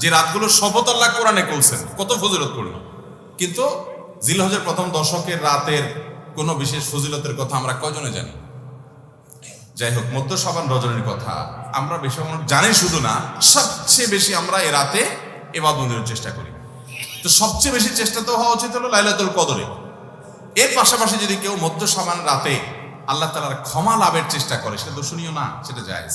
যে রাতগুলো শপথ আল্লাহ কোরআনে কৌছেন কত ফজিলত করল কিন্তু জিলহজের প্রথম দশকের রাতের কোনো বিশেষ ফজিলতের কথা আমরা কয়জনে জানি? যাই হোক, মধ্য সাবান রজনীর কথা আমরা বেশি জানি শুধু না, সবচেয়ে বেশি আমরা এ রাতে এবার বন্ধুর চেষ্টা করি। তো সবচেয়ে বেশি চেষ্টা তো হওয়া উচিত হলো লাইলাতুল কদরে। এর পাশাপাশি যদি কেউ মধ্য সাবান রাতে আল্লাহ তালার ক্ষমা লাভের চেষ্টা করে, সেটা দর্শনীয় না, সেটা জায়েজ।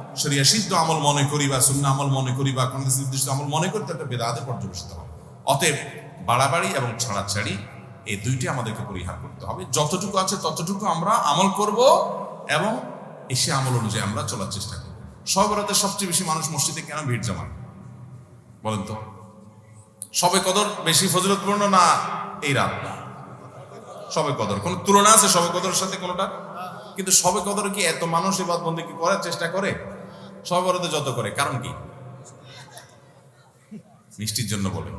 শরিয়া সিদ্ধ আমল মনে করি বা শূন্য আমল মনে করি বা কোনো নির্দিষ্ট আমল মনে করি একটা বেদাতে পর্যবেসিত হবে। অতএব বাড়াবাড়ি এবং ছাড়াছাড়ি এই দুইটি আমাদেরকে পরিহার করতে হবে। যতটুকু আছে ততটুকু আমরা আমল করব এবং এসে আমল অনুযায়ী আমরা চলার চেষ্টা করব। সবরাতে সবচেয়ে বেশি মানুষ মসজিদে কেন ভিড় জমান? বলেন তো। সবে কদর বেশি ফজিলতপূর্ণ না এই রাত সবে কদর। কোন তুলনা আছে সবে কদরের সাথে কোনোটা কিন্তু সবে কদর কি এত মানুষ এবার বন্ধু কি করার চেষ্টা করে? সবে বরাতে যত করে, কারণ কি? মিষ্টির জন্য বলে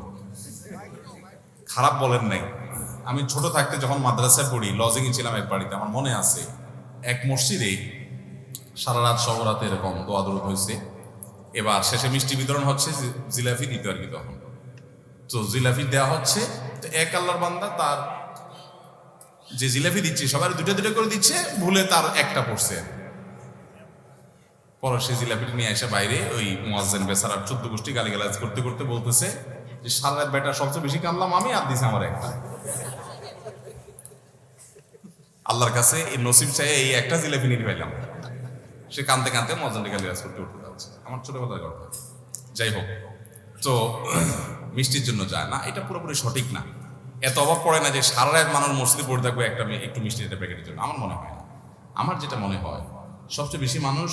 খারাপ বলেন নাই। আমি ছোট থাকতে যখন মাদ্রাসায় পড়ি লজিং ছিলাম এক বাড়িতে, আমার মনে আছে, এক মসজিদে সারা রাত সবরাতে এরকম দোয়া দরুদ হয়েছে এবার শেষে মিষ্টি বিতরণ হচ্ছে জিলাফি দিতে আর কি তখন। তো জিলাপি দেওয়া হচ্ছে, তো এক আল্লাহর বান্দা তার যে জিলাপি দিচ্ছে সবার দুটো দুটো করে দিচ্ছে, ভুলে তার একটা পড়ছে। পরে সে জিলাপিটা নিয়ে এসে বাইরে, ওই মোয়াজ্জেন বেসারার চোদ্দ গোষ্ঠী গালিগালাজ করতে করতে বলতেছে যে, সারা বেটা সবচেয়ে বেশি কামলাম আমি আর দিছে আমার একটা। আল্লাহর কাছে এই নসিব চাই এই একটা জিলাপি নিয়ে পাইলাম সে কানতে কানতে মজানটি গালিগালাজ করতে উঠতে যাচ্ছে। আমার ছোটবেলার কথা যাই হোক, তো মিষ্টির জন্য যায় না, এটা পুরোপুরি সঠিক না। এত অভাব পড়ে না যে সারা রাত মানুষ মসজিদে পড়ে থাকবে একটা একটু মিষ্টি একটা প্যাকেটের জন্য। আমার মনে হয় না। আমার যেটা মনে হয়, সবচেয়ে বেশি মানুষ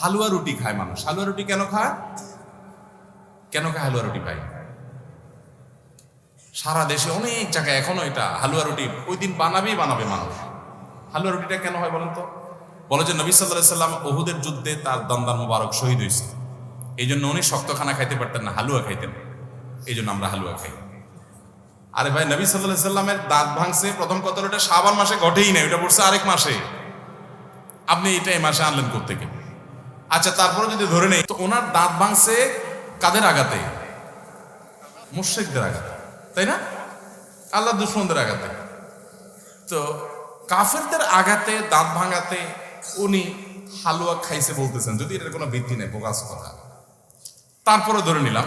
হালুয়া রুটি খায় মানুষ। হালুয়া রুটি কেন খায়? কেন খায় হালুয়া রুটি ভাই? সারা দেশে অনেক জায়গায় এখনও এটা হালুয়া রুটি ওই দিন বানাবেই বানাবে মানুষ। হালুয়া রুটিটা কেন হয় বলেন তো? বলে যে নবী সাল্লাহ সাল্লাম ওহুদের যুদ্ধে তার দন্দার মুবারক শহীদ হয়েছে। এই জন্য উনি শক্ত খানা খাইতে পারতেন না, হালুয়া খাইতেন। এই জন্য আমরা হালুয়া খাই। আরে ভাই, নবী সাল্লাহ সাল্লামের দাঁত ভাঙছে, প্রথম কথা এটা সাবান মাসে ঘটেই নাই, ওটা পড়ছে আরেক মাসে। আপনি এটা এই মাসে আনলেন কোথেকে আচ্ছা তারপরে যদি ধরে নেই, তো ওনার দাঁত ভাঙছে কাদের আঘাতে? মুর্শেকদের আঘাতে, তাই না? আল্লাহ দুশ্মনদের আঘাতে। তো কাফেরদের আঘাতে, দাঁত ভাঙাতে উনি হালুয়া খাইছে বলতেছেন, যদি এটার কোনো ভিত্তি নেই বোগাস কথা তারপরে ধরে নিলাম,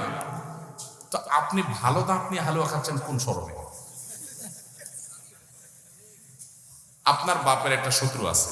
তো আপনি ভালো দাঁত নিয়ে হালুয়া খাচ্ছেন কোন সরমে আপনার বাপের একটা শত্রু আছে।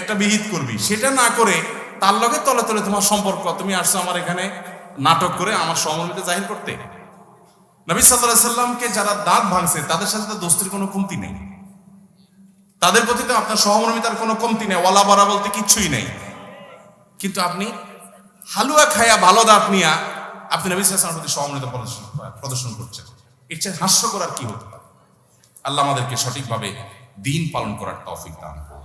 একটা বিহিত করবি। সেটা না করে তার লগে তলে তলে তোমার সম্পর্ক। তুমি আসছো আমার এখানে নাটক করে আমার সহমর্মিতা জাহির করতে। নবী সাল্লাহ সাল্লামকে যারা দাঁত ভাঙছে, তাদের সাথে তো দোস্তির কোনো কমতি নেই। তাদের প্রতি তো আপনার সহমর্মিতার কোনো কমতি নেই, ওয়ালা বারা বলতে কিচ্ছুই নেই। কিন্তু আপনি হালুয়া খায়া ভালো দাঁত নিয়া আপনি নবী সাল্লামের প্রতি সহমর্মিতা প্রদর্শন প্রদর্শন করছেন। এর চেয়ে হাস্যকর আর কি হতে পারে? আল্লাহ আমাদেরকে সঠিকভাবে দিন পালন করার তৌফিক দান করুন।